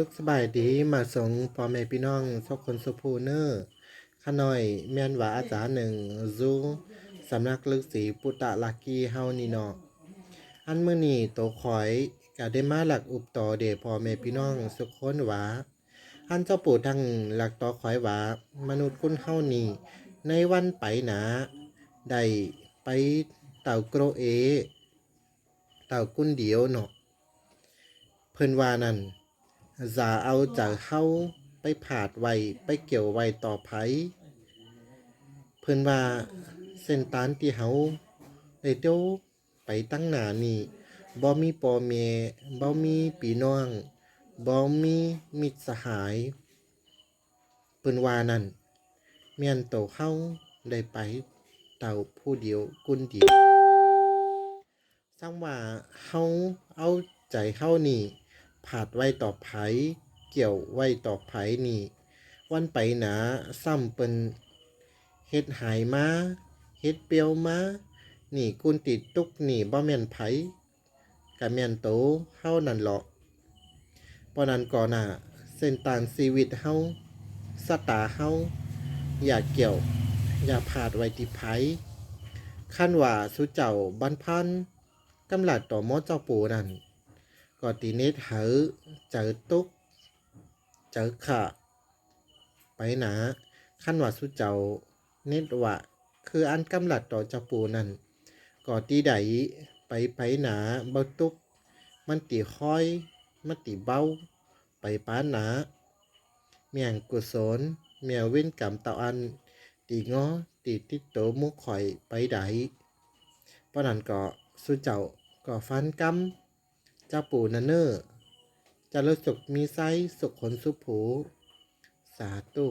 สุขสบายดีมาส่งพ่อแม่พี่น้องทุกคนสุภูเนอร์ขน้อยแม่นว่าอาจารย์หนึ่งจูสำนักลึกสีปุตตะลักกีเฮานี่เนาะอันเมื้อนี้โตขอยก็ได้มาหลักอุปต่อเดพ่อแม่พี่น้องสุกคนว่าอันเจ้าปู่ทั้งหลักต่อขอยว่ามนุษย์คนเฮานี่ในวันไปหนาได้ไปเต่าโกรเอ เต่ากุ้นเดียวเนาะเพิ่นว่านั่น จะเอาจากเฮาไปผาดไว้ไปเกี่ยวไว้ต่อไผเพิ่นว่าเส้นตานที่เฮาได้เดียวไปตั้งหน้านี่บ่มีพ่อแม่บ่มีพี่น้องบ่มีมิตรสหายเพิ่นว่านั่นแม่นโตเฮาได้ไปเต่าผู้เดียวกุนเดียวซ้ำว่าเฮาเอาใจเฮานี่ ผาดไว้ต่อไผเกี่ยวไว้ต่อไผนี่ วันไปหนาซ้ำเป็นเฮ็ดหายมาเฮ็ดเปียวมานี่กุนติดตุกนี่บ่แม่นไผกะแม่นโตเฮานั่นหรอกเพราะนั้นก่อนน่ะเส้นตานชีวิตเฮาสตาเฮาอย่าเกี่ยว อย่าผาดไว้ที่ไผขั้นว่าสุเจ้าบันพันกำลัดต่อมอเจ้าปู่นั่น ก็ตีเนตเหอเจอตุกเจอขะไปหนาขั้นว่าสุเจ้าเนตว่าคืออันกำลัดต่อเจ้าปูนั่นก็ตีใดไปไปหนาเบาตุกมันตีค่อย มันตีเบาไปป้าหนาเมียงกุศลเมียเว้นกรรมเตาอันตีง้อตีติดโตมุกข่อยไปใดเพราะนั้นก็สุเจ้าก็ฟันกำ เจ้าปู่นันเนอร์จะรู้สุขมีไซสุขขนสุผู สาธุ